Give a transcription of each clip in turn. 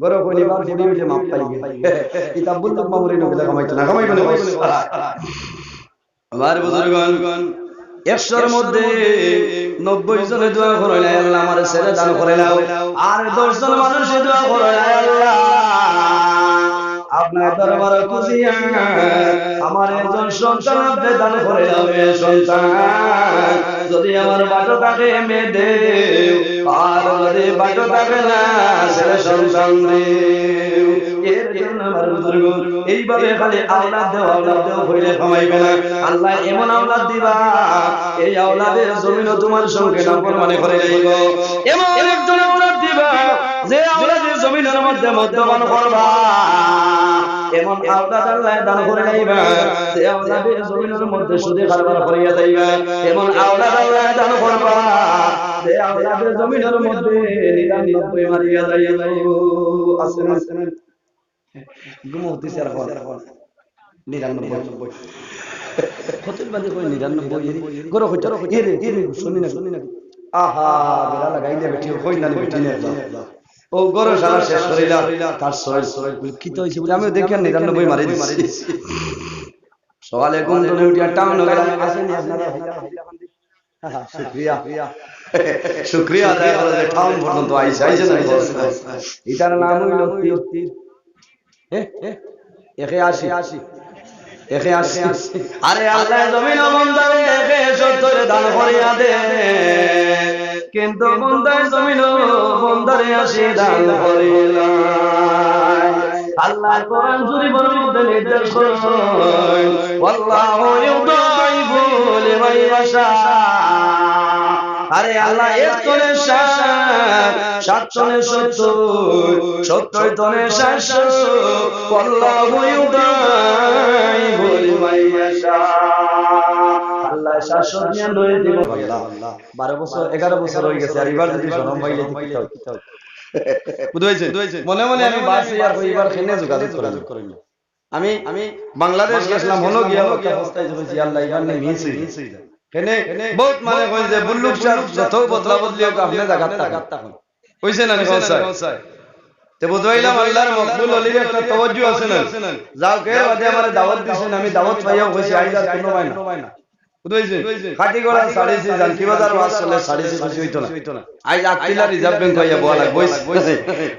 বড় কোনি বার ফুড়ি উঠে মাপ পাই কিতাব বল তো মামুরে নগলা কামাইতো না কামাইবে না আমার বুজুর্গণ একশোর মধ্যে নব্বই জনে দোয়া করে নাই আল্লাহ আমার ছেলে দান করে নাও আর দশ জন মানুষে দোয়া করে আল্লাহ আপনার দরবার খুশিয়া আমার একজন সন্তান আপনি দান করে এ সন্তান। যদি আমার বাটো থাকে মেয়ে আর যদি বাটো থাকে না ছেলে সন্তান এর এইভাবে খালি আওলাদ দেও আওলাদ দেও হইলে কমাইবে না। আল্লাহ এমন আওলাদ দিবা, এই আওলাদের জমিনও তোমার সঙ্গে নাম্বার মানে করে যাইব এমন একজন আওলাদ দিবা যে আওলাদের জমিনের মধ্যে মদ্যপান করবা, এমন আওলাদ আল্লাহ দান করে যাইবা যে আওলাদের জমিনের মধ্যে সুদে কারবার করিয়া যাইবা, এমন আওলাদ আল্লাহ দান করবা, যে আওলাদের জমিনের মধ্যে নিরানব্বই মারিয়া যাইবা। আসেন আসেন। ঘুমোতেছে আর এখন নিরানব্বই। আহা বেলা লাগাই দে বেটি কই না বেটি নে ও গরো সারা শেষ তার কি বলে আমি দেখি নিরানব্বই মারি দিছি। সকালে ঘুম টাউন শুক্রিয়া। শুক্রিয়া আদায় করে যে টাউন পর্যন্ত আইসা আইসা না এটার নাম হইল তীর। তীর। একে আসি। আসি। একে আসি। আরে আল্লাহ জমিন বন্দারে একে সত্তরে দান করিয়া দে কিন্তু বন্দায় জমিন বন্দারে আসি দান করিলা আল্লাহ কোরআন শরীফের মধ্যে নির্দেশ আরে আল্লাহ, এক তনে সাত তনে সত্তর সত্তর তনে সাতশো, আল্লাহু ইউদাইফু লিমান ইয়াশা। আল্লাহ শাসন নিয়ে লয়ে দিব। আল্লাহ 12 বছর 11 বছর হয়ে গেছে। আর এবার যদি জন্ম পাইলে কি তাও বুঝাইছে মনে মনে আমি বাসি আর এবার খেনে যোগাযোগ করি আমি আমি বাংলাদেশ গেছিলাম হলো গিয়া অবস্থায় যদি আল্লাহ এবার নেই মিস হই কেনে বহুত মানে কই যে বুল্লুক চার যত বদলা বদলি হোক আপনি জায়গা থাকা কইছে না কোন স্যার তে বুঝাইলাম আল্লাহর মকবুল অলির একটা তাওয়াজ্জু আছে না? যাও কে বাদে আমারে দাওয়াত দিছেন আমি দাওয়াত পাইয়াও কইছি আইদার কোনো হয় না খাটি গড়া সাড়ে সি জান বাজার ওয়াজ চলে সাড়ে সি খুশি হইতো না? আজ আকতিলা রিজার্ভ ব্যাংক হইয়া বলা বইস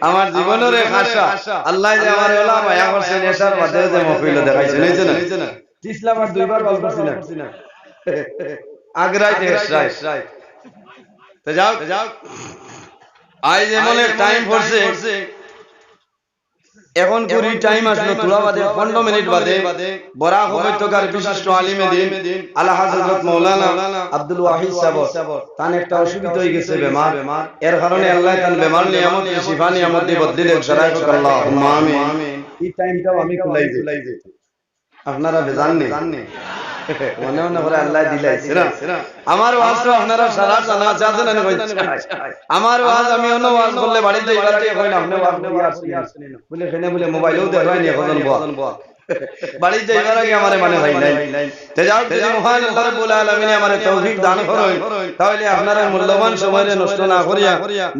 আমার জীবনের এক আশা। আল্লাহ যে আমার ওলা মায়া করছে নেশার বাদে যে মফিল দেখাইছে নিছে না? ইসলাম আর দুইবার বল করছি না আগ্রাই টেস্ট তো যাও। যাও। আজ এমন এক টাইম পড়ছে এখন করি টাইম আসলো তুলা বাদে পনেরো মিনিট বাদে বরাক উপত্যকার বিশিষ্ট আলিমে দিন আল্লাহ হযরত মাওলানা আব্দুল ওয়াহিদ সাহেব তান একটা অসুবিধা হয়ে গেছে বেমার। এর কারণে আল্লাহ তান বেমার নিয়ামত শিফা নিয়ামত দিয়ে বদলি দেন শরাই আল্লাহুম্মা আমিন। এই টাইমটাও আমি খুলাই দিই। আপনারা বেজান নেই। মনে মনে করে আল্লাহ দিলাইছে না? আমার ওয়াজ তো আপনারা সারা জানা চাচ্ছেন না আমার ওয়াজ আমি অন্য ওয়াজ করলে কই না? ওয়াজ বলে বলে বল এবার আগে আমারে মানে নাই। তে যাও যদি মহান আল্লাহ রাব্বুল আলামিন আমারে তৌফিক দান তাহলে আপনারা মূল্যবান সময় নষ্ট না করিয়া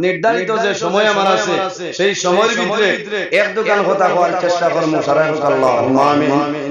নির্ধারিত যে সময় আমার আছে, সেই সময়ের ভিতরে এক দোকান কথা হওয়ার চেষ্টা করব সারা আমিন।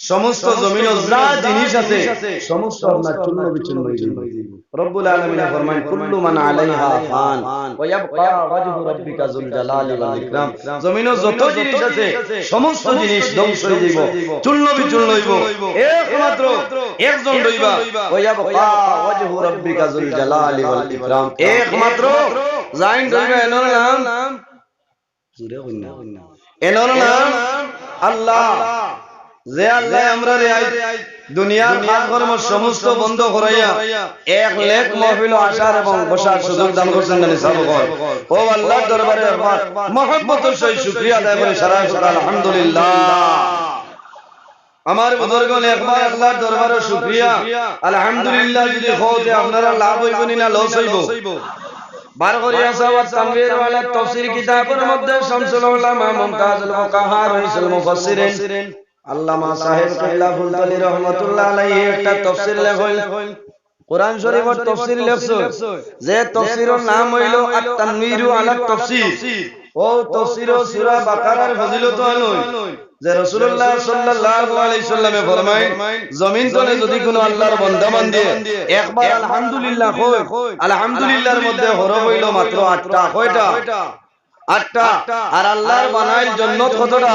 সমস্ত জমিন যা জিনিস আছে সমস্ত আপনার চূর্ণ বিচূর্ণ হয়ে যাবে। রব্বুল আলামিন ফরমান কুল্লু মান আলাইহা ফান ওয়া ইয়াবকা ওয়াজহু রাব্বিকা যুল জালালি ওয়াল ইকরাম। জমিনে যত জিনিস আছে সমস্ত জিনিস ধ্বংস হয়ে যাইব। চূর্ণ হইব। একমাত্র একজন রইবা। ওয়া ইয়াবকা ওয়াজহু রাব্বিকা যুল জালালি ওয়াল ইকরাম। একমাত্র জাইন রইবা এনর নাম। জুরে কইনা এনর নাম আল্লাহ যে আল্লাহ আমরা রেয়াই দুনিয়ার কাজ কর্ম সমস্ত বন্ধ করাইয়া এক লেখ মহফিল আসার এবং বসার সুযোগ দান করছেন জানি সাবকর ও আল্লাহর দরবারে মহব্বতের সহিত শুকরিয়া আদায় করে সারা আলহামদুলিল্লাহ। আমার বুজুর্গন একবার আল্লাহর দরবারে শুকরিয়া। আলহামদুলিল্লাহ যদি হতে আপনারা লাভ হইব না লস হইব বার করিয়া সাওয়াত তানবীর ওয়ালা তাফসীর কিতাবের মধ্যে শামসুল উলামা মুমতাজুল মুকাহার হইসুল মুফাসসিরিন। আল্লামা সাহেব কিল্লা ফুলতলি রহমাতুল্লাহ আলাইহি একটা তাফসীর লেখল কোরআন শরীফের তাফসীর লেখছো? যে তাফসীরের নাম হইল আত-তানবীরু আলা তাফসীর ও তাফসীর সূরা বাকারার ফজিলত আনয় যে রাসূলুল্লাহ সাল্লাল্লাহু আলাইহি সাল্লামে ফরমায় জমিন তলে যদি কোনো আল্লাহর বান্দা বান্দে একবার আলহামদুলিল্লাহ কয় আলহামদুলিল্লাহর মধ্যে হরফ হইল মাত্র 8টা কয়টা? 8টা আর আল্লাহর বানাইল জান্নাত কতটা?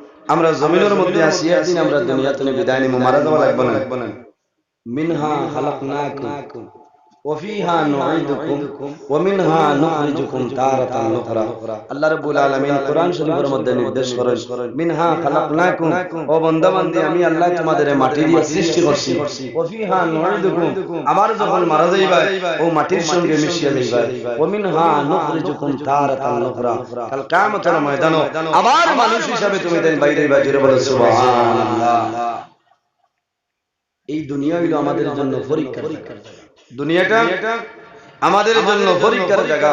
আমরা জমিনের মধ্যে আসি একদিন আমরা দুনিয়াতে বিদায় নিব মারা দেওয়া লাগবে না। মিনহা খালাকনাকুম। وفيها نعيدكم ومنها نخرجكم تارة أخرى আল্লাহ রাব্বুল আলামিন কোরআন শরীফের মধ্যে নির্দেশ করেন মিনহা খালাকনাকুম ও বান্দা বান্দি আমি আল্লাহ তোমাদের মাটি দিয়ে সৃষ্টি করছি وفيها نعيدكم আবার যখন মারা যাইবা ও মাটির সঙ্গে মিশিয়ে যাইবা ومنها نخرجكم تارة أخرى কাল কিয়ামতের ময়দানে আবার মানুষ হিসাবে তুমি দেন বাইরে বাইরে বলো সুবহানাল্লাহ এই দুনিয়া হইল আমাদের জন্য পরীক্ষা দুনিয়াটা আমাদের জন্য পরীক্ষার জায়গা।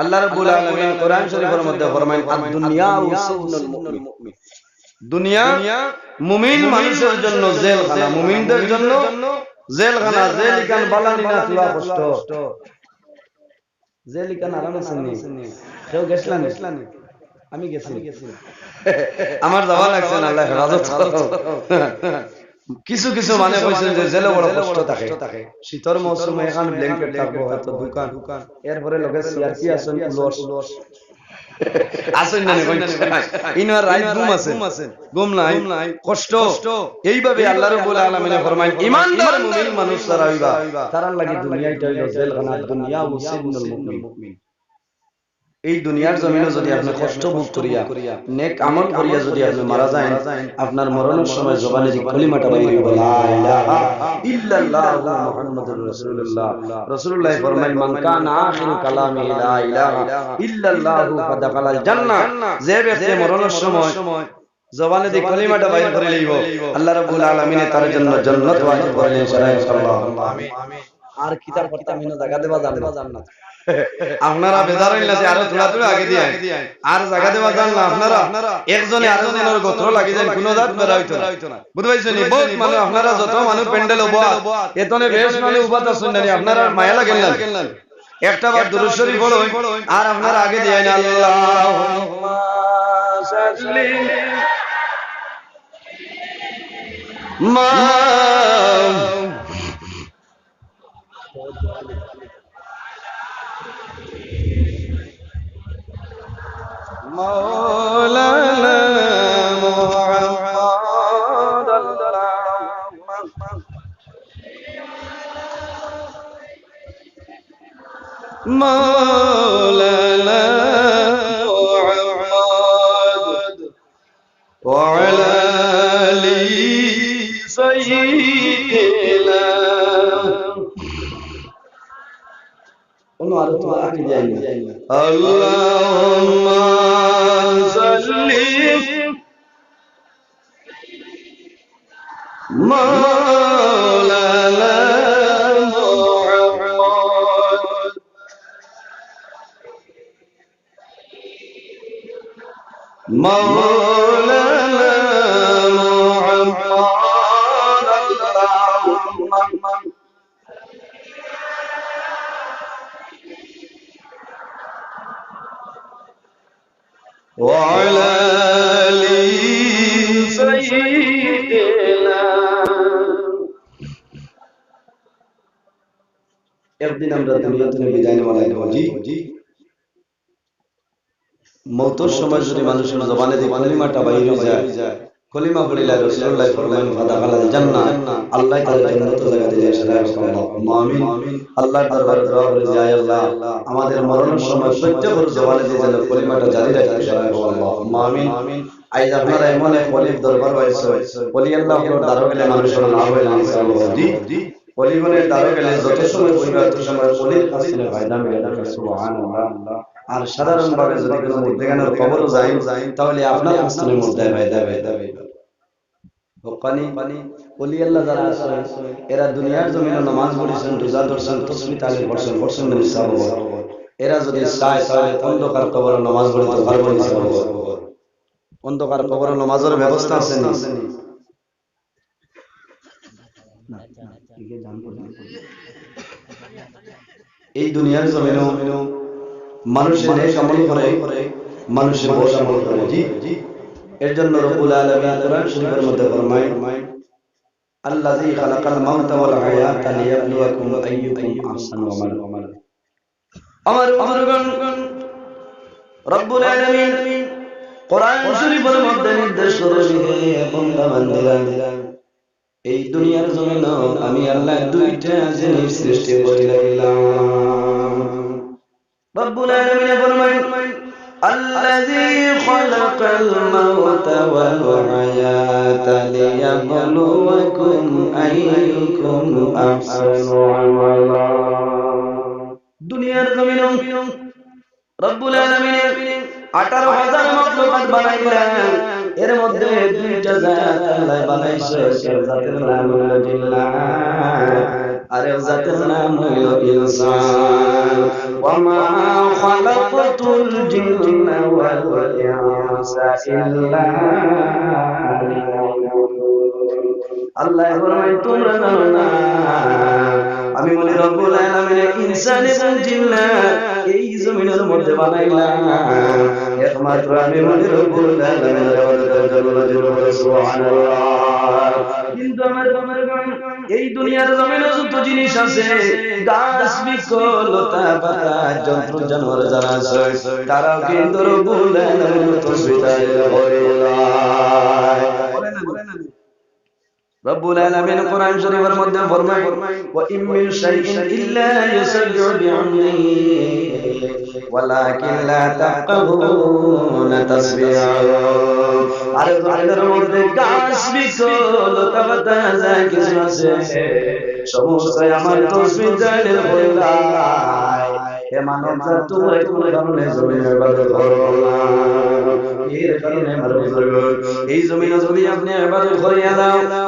আল্লাহ রাব্বুল আলামিন কোরআন শরীফের মধ্যে ফরমায় আদ-দুনিয়া সিজনুল মুমিন। দুনিয়া মুমিন মানুষের জন্য জেলখানা। মুমিনদের জন্য জেলখানা। জেলিকান বালানি না তুলা কষ্ট। জেলিকান আরাম আছে নি কেউ গেছলাম আমি গেছি। আমার যাওয়া লাগছে না আল্লাহ হেফাজত করো। কিছু কিছু মানে কইছেন যে জেলে বড় কষ্ট থাকে। শীতর মৌসুমে এখন ব্ল্যাঙ্কেট থাকব, হয়তো দোকান। এরপরে লগে সিআরপি আসেন ঘুম নাই। কষ্ট। তারা লাগি জেলখানা দুনিয়া মুসিবুল মুমিন। এই দুনিয়ার জমিনে যদি আপনি কষ্ট ভোগ করিয়া নেক আমল করিয়া যদি আপনি মারা যায় আপনার মরণের সময় জবানে যে কলিমাটা বাইরে হইব লা ইলাহা ইল্লাল্লাহু মুহাম্মাদুর রাসূলুল্লাহ। রাসূলুল্লাহ। ফরমায় মান কানা আখিরু কালামি লা ইলাহা ইল্লাল্লাহু ফাদাখালাল জান্নাহ। যে ব্যক্তি মরণের সময় জবানে যে কলিমাটা বাইরে করে লইব আল্লাহ রাব্বুল আলামিন তার জন্য জান্নাত ওয়াজিব করেন সাল্লাল্লাহু আমিন। আর কিতাব পড়তে আমি জায়গা দেবা জান্নাত। আপনারা বেজার হইলা যে আরও তোলা তোলা আগে দিয়ে আর জায়গা দেওয়া যান না আপনারা একজনে আরও জনের গোত্র লাগি যান কোন জাত বেরা হইতো না। বুঝতে পারছেন? বহুত মানে আপনারা যত মানুষ প্যান্ডেল হব এতনে বেশ মানে উবাত আছেন না আপনারা মায়া লাগেন না। একটা বার দুরূদ শরীফ পড়ো আর আপনারা আগে দিয়ে না আল্লাহুম্মা সাল্লি। মা Mother اللهم صل مولانا محمد مولانا محمد اللهم وعلى آل سيدنا একদিন আমরা দুনিয়া থেকে বিদায় নেওয়া লাগবো জি জি মৌতর সময় যদি মানুষের জবানে দিয়ে কলিমাটা বাইরে যায় কলিমা পড়িলা রাসূলুল্লাহ ফরমান ফাদা খালা জান্নাহ আল্লাহ তাআলা জান্নাত জায়গা দিয়ে সারা সুবহানাল্লাহ আমিন। আল্লাহর দরবারে দোয়া করে যে আয় আল্লাহ, আমাদের মরণ সময় প্রত্যেকের জবানে দিয়ে যেন কলিমাটা জারি রাখতে সারা সুবহানাল্লাহ আমিন। আইজ আপনারা এমন এক ওলির দরবার হয়েছে ওলি আল্লাহ আপনার দ্বারা গেলে মানুষের নাম হয়ে জি জি পরিবনের দ্বারা গেলে যত সময় বইবা তত সময় আর সাধারণ ভাবে যদি খবরও যায়, তাহলে আপনার আসলে অলি আল্লাহ যারা এরা দুনিয়ার জমিনে নামাজ পড়েছেন, রোজা ধরছেন তসমি তালিম পড়ছেন পড়ছেন এরা যদি চায়, তাহলে অন্ধকার কবর নামাজ পড়তে পারব নিসাব অন্ধকার কবর নামাজের ব্যবস্থা আছে না। এই দুনিয়ার জমিনেও মানুষের নেক আমল করে, মানুষের বস আমল করে, জি। এর জন্য রব্বুল আলামিন কোরআন শরীফের মধ্যে ফরমায়, আল্লাযী খালাকাল মাউতা ওয়াল হায়াতা লিয়াবলুয়াকুম আইয়ুকুম আহসানু আমালা। আমার বন্ধুগণ, রব্বুল আলামিন কোরআন শরীফের মধ্যে নির্দেশ করেছেন বান্দা বান্দিরা এই দুনিয়ার জমিন আমি আল্লাহ দুইটা জিনিস সৃষ্টি করিলাম রব্বুল আলামিন ফরমায় الذي خلق الموت والحياة ليبلوكم أيكم أحسن عملا দুনিয়ার জমিন রব্বুল আলামিন 18000 মাখলুকাত বানাইলেন এর মধ্যে দুইটা জাত আল্লাহ বানাইছে সে জাতের নাম হলো জিন্নাত, আর জাতের নাম হলো ইনসান। ওয়া মা খালাকতুল জিন্না ওয়াল ইনসা ইল্লা আল্লাহ ফরমায় তোমরা জানো না, আমি বলি, রব্বুল আলামিন ইনসান এবং জিন্নাত এই জমিনের মধ্যে বানাইলাম। একমাত্র আমি বলি, রব্বুল জন্য সুবহানাল্লাহ। কিন্তু আমার আমার এই দুনিয়ার জমিনে যত জিনিস আছে, গাছ বৃক্ষ লতা পাতা, যন্ত্র, জানোয়ার যারা আছে, তারাও কিন্তু রব্বুল আলামিনের তসবিহ করে রব্বুল আলামিন কোরআন শরীফের মধ্যে ফরমায় ওয়া ইম মিন শাইইন ইল্লা ইউসাব্বিহু বিহামদিহি ওয়ালাকিন লা তাফকাহুনা তাসবিহাহু আর জমিনের মধ্যে গাছ বৃক্ষ লতা পাতা যা কিছু আছে সমস্ত আমার তসবিহ জানেন বললাই হে মানব জাত তোমরা কোন কারণে ইবাদত করো না এর কারণে বুজুর্গ এই জমিনে যদি আপনি ইবাদত করিয়া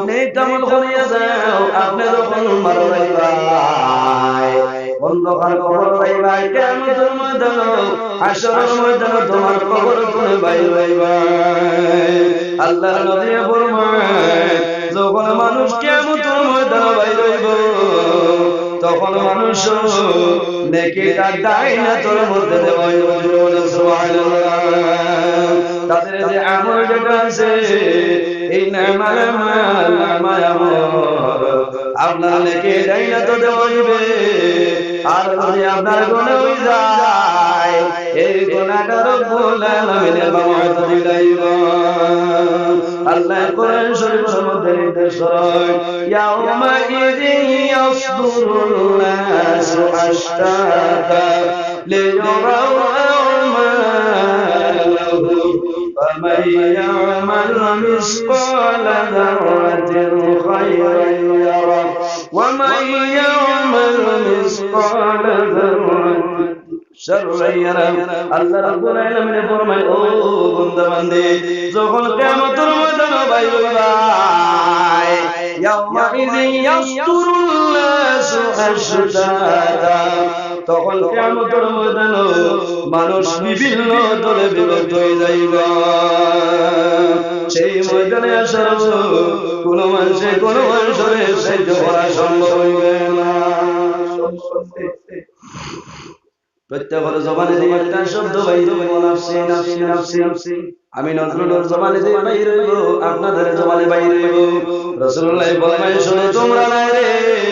নেক আমল করিয়া যাও আপনি যখন মারা যাইবাই অন্ধকার কবর পাইবাই কিয়ামতের ময়দান হাসরের ময়দান তোমার কবর তুমি বাইর আল্লাহর নবী ফরমায় যখন মানুষ কিয়ামতের ময়দান বাইর হইব তখন মানুষ নেকিটা না তোর মধ্যে দেওয়া সুবহানাল্লাহ। তাদের যে আমল যেটা আছে, এই নামাল মাল আমায় আপনার লেকে ডাইনা তো দেওয়া হইবে আর যদি আপনার গুণে হই যায়, এই গুণাটা রব্বুল আলামিনের বামাত দিলাইব আল্লাহ কোরআন শরীফের মধ্যে নির্দেশ করেন ইয়াউমা ইযিন ইয়াসদুরুন নাসু আশতাতা লিয়ারাউ فمن يعمل مثقال ذرة خيرا يره ومن يعمل مثقال ذرة شرا يره আল্লাহ রাব্বুল আলামিন ফরমায় ও বান্দা বান্দে যখন কিয়ামতের ময়দানে বাইর হইবাই ইয়াউমাইযি ইয়াসতুরুল নাসু আশতাতা তখন কিয়ামতের ময়দানে মানুষ বিভিন্ন দলে বিভক্ত হয়ে যাইবে। সেই ময়দানে আসার কোন মানুষে কোন মানুষের সাহায্য করা সম্ভব হইবে না। আমি নজরুলের আপনাদের জবানে বাইর হইব। রাসূলুল্লাহ শুনে, তোমরা নাই রে।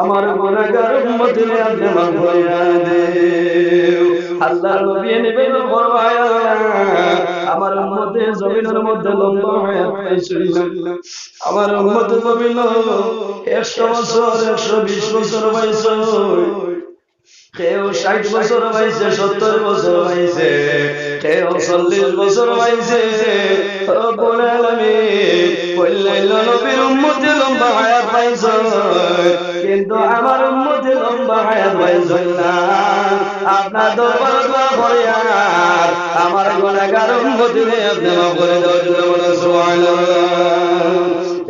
আমার গুনাহগার উম্মতের আপনি মাফ করে দেও। আল্লাহর নবী নেবে ফরমায়, আমার উম্মতে জমিনের মধ্যে লম্বা হয়ে পাইছিল আমার উম্মত জমিন 100 বছর 120 বছর পাইছে কেউ ষাট বছর পাইছে সত্তর বছর পাইছে কেউ চল্লিশ বছর পাইছে, কিন্তু আমার উম্মতে লম্বা হায়াত পাইছ না। আপনার দরবার দোয়া করে আমার উম্মতে আপনি করে দেওয়ার জন্য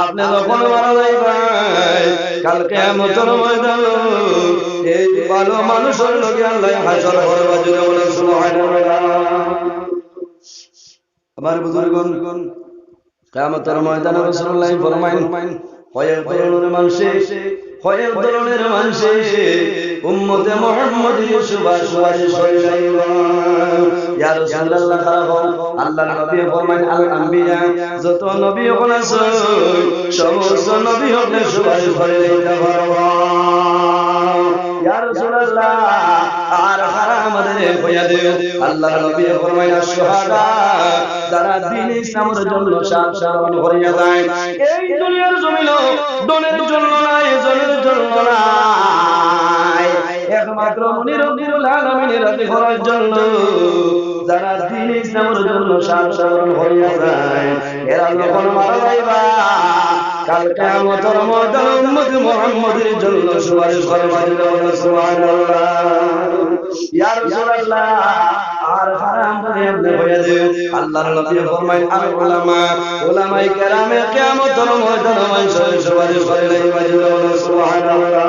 আপনি যখন মারা যাইবেন কালকে মতন ময়দান এই ভালো মানুষের লোকে আল্লাহ হাসর করবার জন্য বলে সুবহানাল্লাহ। আমার বুজুর্গণ, কিয়ামতের ময়দানে রাসূলুল্লাহ ফরমাইন কয়েক ধরনের মানুষে কয়েক ধরনের মানুষে উম্মতে মুহাম্মদী সুবাস সুবাস করিলাইব ইয়া রাসূলুল্লাহ খারাপ আল্লাহর নবী ফরমাইন আল আম্বিয়া, যত নবী হন সমস্ত নবী পারবা ফরমাইন আশ-শুহাদা, যারা দিন ইসলামের জন্য একমাত্র মনির রব্বুল আলামিনের করার জন্য, যারা দিন ইসলামের জন্য সাবান করিয়া যায়, এরা যখন মারা যাইবা, কাল কিয়ামতের ময়দান উম্মত মুহাম্মদের জন্য সুপারিশ করবার জন্য সুবহানাল্লাহ। ইয়া রাসূলুল্লাহ, আর হারাম করে আপনি হয়ে দেন আল্লাহর নবী ফরমায়, আর উলামা, উলামায়ে কেরামে কিয়ামতের ময়দানে মানুষের সুপারিশ করে লাইবা জন্য সুবহানাল্লাহ।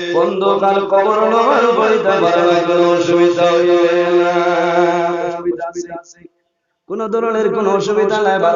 নেয় বন্ধকার কবর নবার না কোনো অসুবিধা হইবে না। কোন ধরনের কোন অসুবিধা নাই বার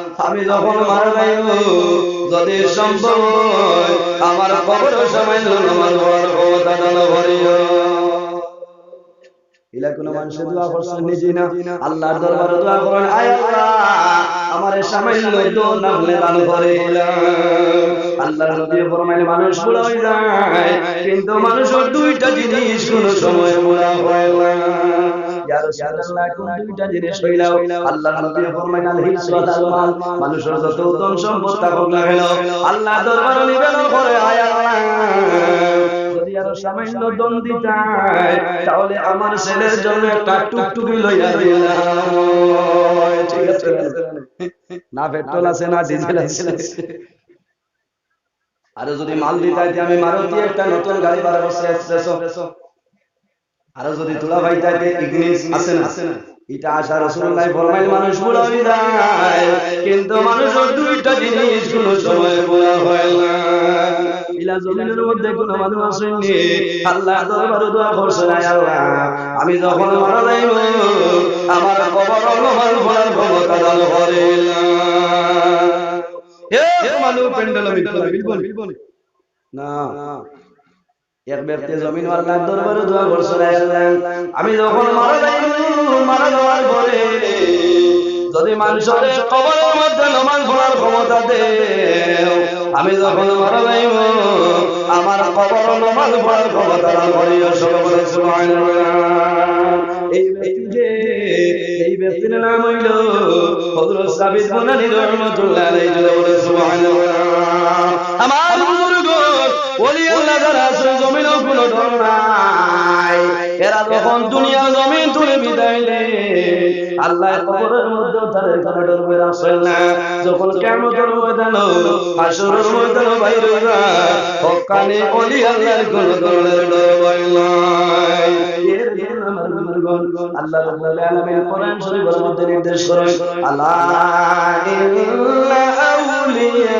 আমি যখন মারা যাইব, যদি সম্ভব, আমার কবর সময় নামাজ পড়ার ক্ষমতা দান করিও ইলা কোন মানুষের দোয়া করছেন নিজে না? আল্লাহর দরবারে দোয়া করেন, আয় আল্লাহ, আমার সামান্য দোয়া নামলে দান করে আল্লাহর নবী ফরমাইলে মানুষ যায়, কিন্তু মানুষের দুইটা জিনিস কোন সময় বুড়া হয় না। মানুষের যত সম্পদ থাকুক না আল্লাহ আরও সামান্য তাহলে আমার ছেলের জন্য একটা টুকটুকি লইয়া দিলাম ঠিক আছে, না পেট্রোল আছে, না ডিজেল আছে। আরও যদি মাল দিতাই আমি মারুতি একটা নতুন গাড়ি বার এক্সপ্রেসো আরও যদি তোলা ভাই তাইতে ইগনিস আছে না? এটা আশা রাসূলুল্লাহ ফরমাইল, মানুষ হয়ে যায়। কিন্তু মানুষের দুইটা জিনিস কোন সময় বুড়া হয় না। আমি যখন আমার কবর আমার ভরার ক্ষমতা দান করে না এক ব্যক্তি জমিন আল্লাহ দরবারে দোয়া করছে না আমি যখন মারা যাইব মারা যাওয়ার পরে যদি মানুষের কবরের মধ্যে নামাজ পড়ার ক্ষমতা দে আমি যখন মারা যাইব আমার কবর নামাজ পড়ার ক্ষমতা দান করিও সব বলে এই ব্যক্তি যে এই ব্যক্তির নাম হইল হযরত সাবিত বুনানি রাহমাতুল্লাহ আলাইহি বলে সুবহানাল্লাহ। আমার ওলি আল্লাহ যারা আছে জমিনও কোনো ডর নাই। এরা যখন দুনিয়ার জমিন তুলে আল্লাহ কবরের মধ্যে তাদের কোনো ডর বের আসে না। যখন কিয়ামতের ময়দান হাসরের ময়দান বাইরে যায় হক্কানি ওলি আল্লাহর কোনো ধরনের ডর ভয় নাই। এর জন্য আমার বুজুর্গণ, আল্লাহ রাব্বুল আলামিন কোরআন শরীফের মধ্যে নির্দেশ করেন ইন্না আউলিয়া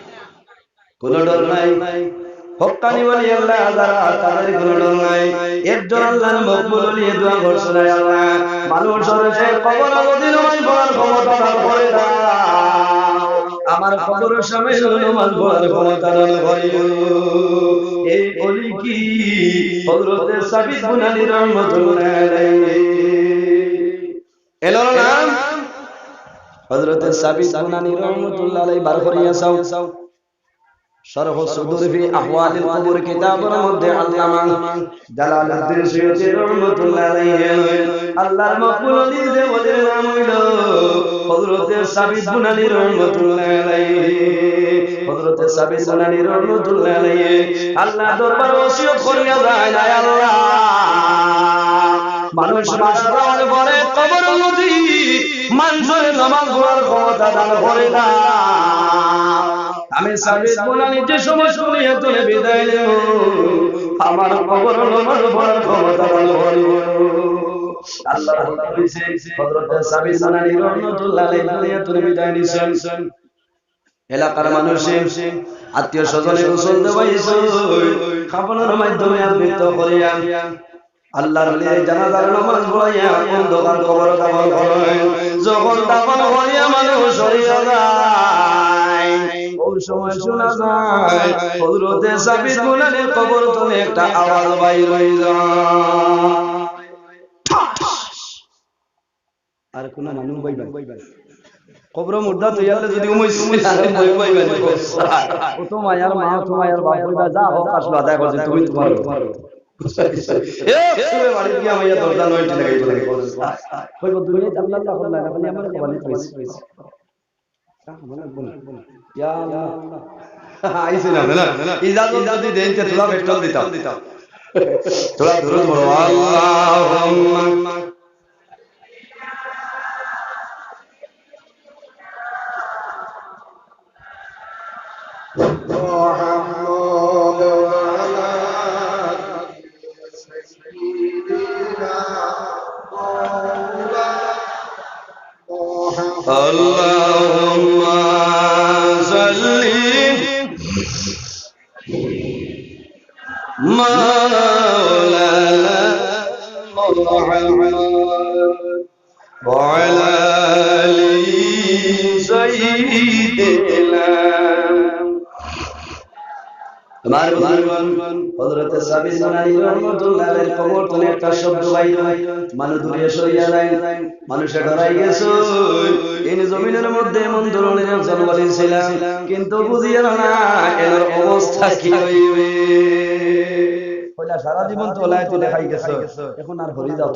কোনো ডর নাই। হক্কানি বলি আল্লাহ, যারা তাদের কোনো ডর নাই। একজন আল্লাহর মকবুল বলি দোয়া করছে আল্লাহ। মানুষ হচ্ছে কবর অবদিন নমাজ পড়ার ক্ষমতা করে আমার কবরের সামনে নমাজ পড়ার ক্ষমতা দান করিও এই বলি কি হযরতে সাবিত বুনানি রহমাতুল্লাহ আলাইহি। এলো নাম হযরতে সাবিত বুনানি রহমাতুল্লাহ বার করিয়া চাও শরহ সুদুর ফি আহওয়ালিল কুবুর কিতাবের মধ্যে আল্লামা জালালউদ্দিন সৈয়দী রহমাতুল্লাহ আলাইহি। আল্লাহর মকবুল ওলিদের ওদের নাম হইল হযরতে সাবিত বুনানি রহমাতুল্লাহ আলাইহি। হযরতে সাবিত বুনানি রহমাতুল্লাহ আলাইহি। আল্লাহ দরবার ওসিয়ত করিয়া যায় না আল্লাহ। মানুষ মারা পরে কবর নদী মানুষের নামাজ পড়ার ক্ষমতা দান করে না। আমি সাবিত বোনানি যে সময় শুনিয়ে তুলে বিদায় নেব আমার কবর নামাজ পড়ার ক্ষমতা করিব। আল্লাহ কইছে হযরত সাবিত বোনানি রহমাতুল্লাহ আলাইহি তুলে বিদায় নিছেন। এলাকার মানুষে, আত্মীয় স্বজনে গোসল দেওয়াইছে মাধ্যমে আবৃত করিয়া আল্লাহর জানাজার নামাজ পড়াইয়া অন্ধকার কবর করেন। যখন মানুষ যায় ওই সময় শোনা যায় হযরতে সাবিত মুনানের কবর থেকে একটা আওয়াজ বাইর হয়ে যায়। আর কোন মানুষ বাইবা কবর মুর্দা তৈয়ালে যদি উমই আরে বই বাইবা ও তো মায়ার মা তো মায়ার বাপ হইবা যা হোক আসলো আদায় করছে তুমি তোমার এ সুরে বাড়ি গিয়া মাইয়া দরজা নয়টি লাগাইতে লাগে। কইব দুনিয়া আল্লাহ বলি আমার কবানি কইছে ইয়া আল্লাহ আইছে না না ইজাজত যদি দেন তে তোলা পেট্রোল দিতাম তোলা ধরুন বলো আল্লাহুম্মা Allah. مولانا محمد وعلى آل سيدنا কিন্তু বুঝিয়ে না এর অবস্থা কি হইবে। সারা জীবন তো লাইতে দেখাই গেছে। এখন আর হরি যাও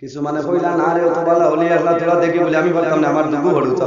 কিছু মানে কইলা, না রে তো বলা হলি তোরা দেখি বলে, আমি বলতাম না, আমার দুগু হড়ু তো